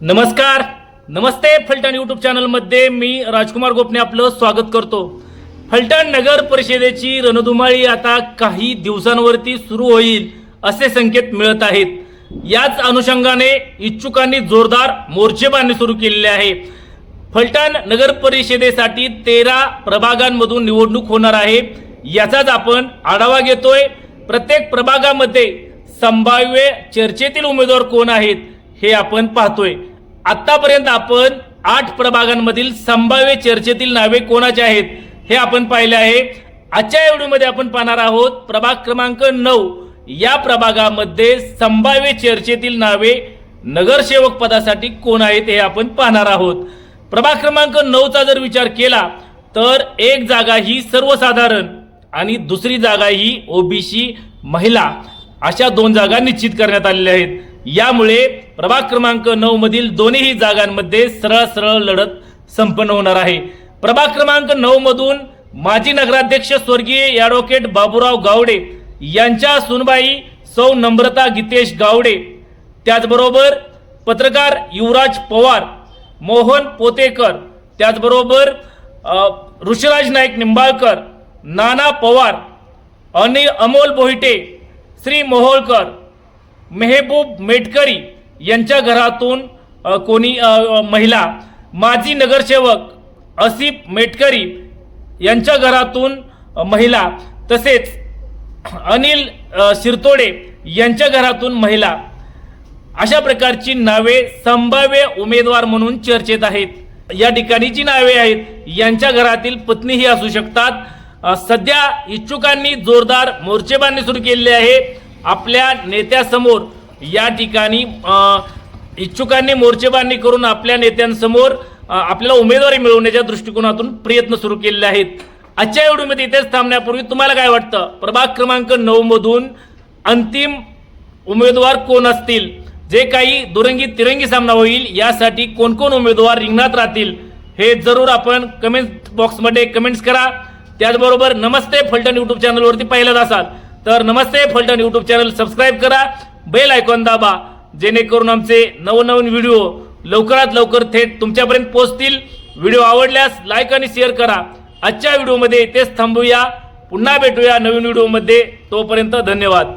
नमस्कार. नमस्ते फलटण यूट्यूब चॅनलमध्ये मी राजकुमार गोपने आपलं स्वागत करतो. फलटण नगर परिषदेची रणधुमाळी आता काही दिवसांवरती सुरू होईल असे संकेत मिळत आहेत. याच अनुषंगाने इच्छुकांनी जोरदार मोर्चेबांधणी सुरू केलेली आहे. फलटण नगर परिषदेसाठी तेरा प्रभागांमधून निवडणूक होणार आहे. याचाच आपण आढावा घेतोय. प्रत्येक प्रभागामध्ये संभाव्य चर्चेतील उमेदवार कोण आहेत हे आपण पाहतोय. आतापर्यंत आपण आठ प्रभागांमधील संभाव्य चर्चेतील नावे कोणाचे आहेत हे आपण पाहिले आहे. आजच्या या व्हिडिओमध्ये आपण पाहणार आहोत प्रभाग क्रमांक नऊ. या प्रभागामध्ये संभाव्य चर्चेतील नावे नगरसेवक पदासाठी कोण आहेत हे आपण पाहणार आहोत. प्रभाग क्रमांक नऊचा जर विचार केला तर एक जागा ही सर्वसाधारण आणि दुसरी जागा ही ओबीसी महिला अशा दोन जागा निश्चित करण्यात आलेल्या आहेत. यामुळे प्रभाग क्रमांक नऊ मधील दोन्ही जागांमध्ये सरळ सरळ लढत संपन्न होणार आहे. प्रभाग क्रमांक नऊ मधून माजी नगराध्यक्ष स्वर्गीय ॲडव्होकेट बाबूराव गावडे यांच्या सुनबाई सौ नम्रता गीतेश गावडे त्याचबरोबर पत्रकार युवराज पवार मोहन पोतेकर त्याचबरोबर ऋषिराज नाईक निंबाळकर नाना पवार अनि अमोल बोहिटे श्री मोहोळकर मेहबूब मेटकरी यांच्या घरातून कोणी महिला माजी नगरसेवक असिफ मेटकरी यांच्या घरातून महिला तसेच अनिल शिरतोडे यांच्या घरातून महिला अशा प्रकारची नावे संभाव्य उमेदवार म्हणून चर्चेत आहेत. या ठिकाणी जी नावे आहेत यांच्या घरातील पत्नीही असू शकतात. सध्या इच्छुकांनी जोरदार मोर्चेबांधणी सुरू केलेली आहे. आपल्या नेत्यासमोर या ठिकाणी इच्छुकांनी मोर्चेबांधणी करून आपल्या नेत्यांसमोर आपल्याला उमेदवारी मिळवण्याच्या दृष्टिकोनातून प्रयत्न सुरू केलेले आहेत. आजच्या व्हिडिओमध्ये इथेच थांबण्यापूर्वी तुम्हाला काय वाटतं? प्रभाग क्रमांक नऊमधून अंतिम उमेदवार कोण असतील? जे काही दुरंगी तिरंगी सामना होईल यासाठी कोणकोण उमेदवार रिंगणात राहतील हे जरूर आपण कमेंट बॉक्समध्ये कमेंट्स करा. त्याचबरोबर नमस्ते फलटण यूट्यूब चॅनलवरती पाहिलं असाल तर नमस्ते फलटण यूट्यूब चॅनल सबस्क्राईब करा. बेल आयकॉन दाबा. जेणेकरून आमचे नवनवीन व्हिडिओ लवकरात लवकर थेट तुमच्यापर्यंत पोहोचतील. व्हिडिओ आवडल्यास लाईक आणि शेअर करा. आजच्या व्हिडिओमध्ये इथेच थांबूया. पुन्हा भेटूया नवीन व्हिडिओमध्ये. तोपर्यंत धन्यवाद.